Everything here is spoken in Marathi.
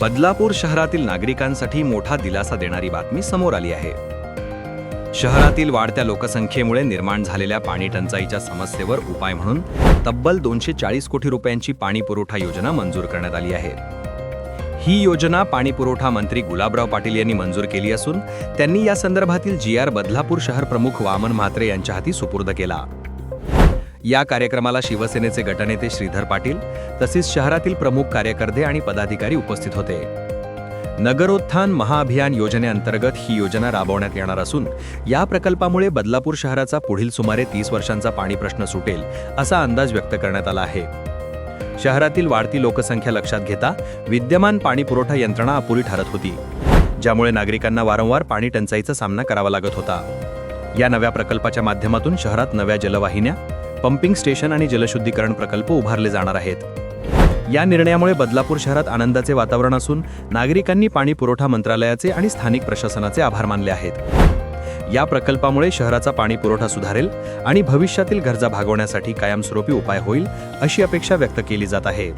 बदलापूर शहरातील नागरिकांसाठी मोठा दिलासा देणारी बातमी समोर आली आहे. शहरातील वाढत्या लोकसंख्येमुळे निर्माण झालेल्या पाणी टंचाईच्या समस्येवर उपाय म्हणून तब्बल दोनशे चाळीस कोटी रुपयांची पाणी पुरवठा योजना मंजूर करण्यात आली आहे. ही योजना पाणी पुरवठा मंत्री गुलाबराव पाटील यांनी मंजूर केली असून त्यांनी या संदर्भातील जी आर बदलापूर शहर प्रमुख वामन म्हात्रे यांच्या हाती सुपूर्द केला. या कार्यक्रमाला शिवसेनेचे गटनेते श्रीधर पाटील तसेच शहरातील प्रमुख कार्यकर्ते आणि पदाधिकारी उपस्थित होते. नगरोत्थान महाअभियान योजनेअंतर्गत ही योजना राबवण्यात येणार असून या प्रकल्पामुळे बदलापूर शहराचा पुढील सुमारे तीस वर्षांचा पाणी प्रश्न सुटेल असा अंदाज व्यक्त करण्यात आला आहे. शहरातील वाढती लोकसंख्या लक्षात घेता विद्यमान पाणी पुरवठा यंत्रणा अपुरी ठरत होती ज्यामुळे नागरिकांना वारंवार पाणी टंचाईचा सामना करावा लागत होता. या नव्या प्रकल्पाच्या माध्यमातून शहरात नव्या जलवाहिन्या पंपिंग स्टेशन आणि जलशुद्धीकरण प्रकल्प उभारले जाणार आहेत. या निर्णयामुळे बदलापूर शहरात आनंदाचे वातावरण असून नागरिकांनी पाणी पुरवठा मंत्रालयाचे आणि स्थानिक प्रशासनाचे आभार मानले आहेत. या प्रकल्पामुळे शहराचा पाणी पुरवठा सुधारेल आणि भविष्यातील गरजा भागवण्यासाठी कायमस्वरूपी उपाय होईल अशी अपेक्षा व्यक्त केली जात आहे.